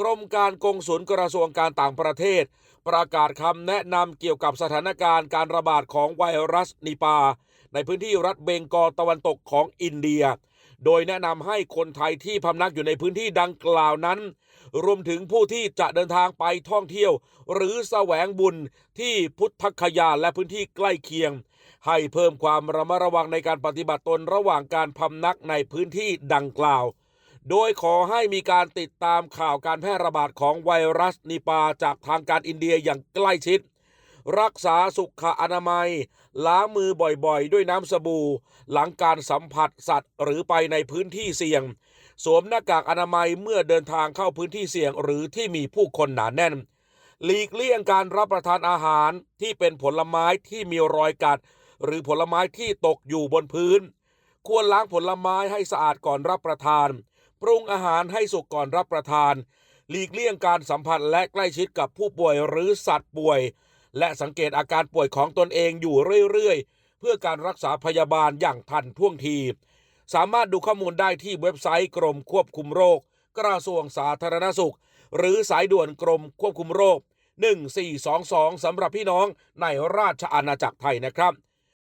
กรมการกงสุลกระทรวงการต่างประเทศ ประกาศคำแนะนำเกี่ยวกับสถานการณ์การระบาดของไวรัสนิปา ในพื้นที่รัฐเบงกอลตะวันตกของอินเดีย โดยแนะนำให้คนไทยที่พำนักอยู่ในพื้นที่ดังกล่าวนั้น รวมถึงผู้ที่จะเดินทางไปท่องเที่ยว หรือแสวงบุญที่พุทธคยาและพื้นที่ใกล้เคียง ให้เพิ่มความระมัดระวังในการปฏิบัติตนระหว่างการพำนักในพื้นที่ดังกล่าว โดยขอให้มีการติดตามข่าวการแพร่ระบาดของไวรัสนิปาจากทางการอินเดียอย่างใกล้ชิด รักษาสุขอนามัย ล้างมือบ่อยๆ ด้วยน้ำสบู่ หลังการสัมผัสสัตว์หรือไปในพื้นที่เสี่ยง สวมหน้ากากอนามัยเมื่อเดินทางเข้าพื้นที่เสี่ยง หรือที่มีผู้คนหนาแน่น หลีกเลี่ยงการรับประทานอาหารที่เป็นผลไม้ที่มีรอยกัด หรือผลไม้ที่ตกอยู่บนพื้น ควรล้างผลไม้ให้สะอาดก่อนรับประทาน ปรุงอาหารให้สุกก่อนรับประทาน หลีกเลี่ยงการสัมผัสและใกล้ชิดกับผู้ป่วยหรือสัตว์ป่วย และสังเกตอาการป่วยของตนเองอยู่เรื่อยๆ เพื่อการรักษาพยาบาลอย่างทันท่วงที สามารถดูข้อมูลได้ที่เว็บไซต์กรมควบคุมโรค กระทรวงสาธารณสุข หรือสายด่วนกรมควบคุมโรค 1422สำหรับพี่น้องในราชอาณาจักรไทยนะครับ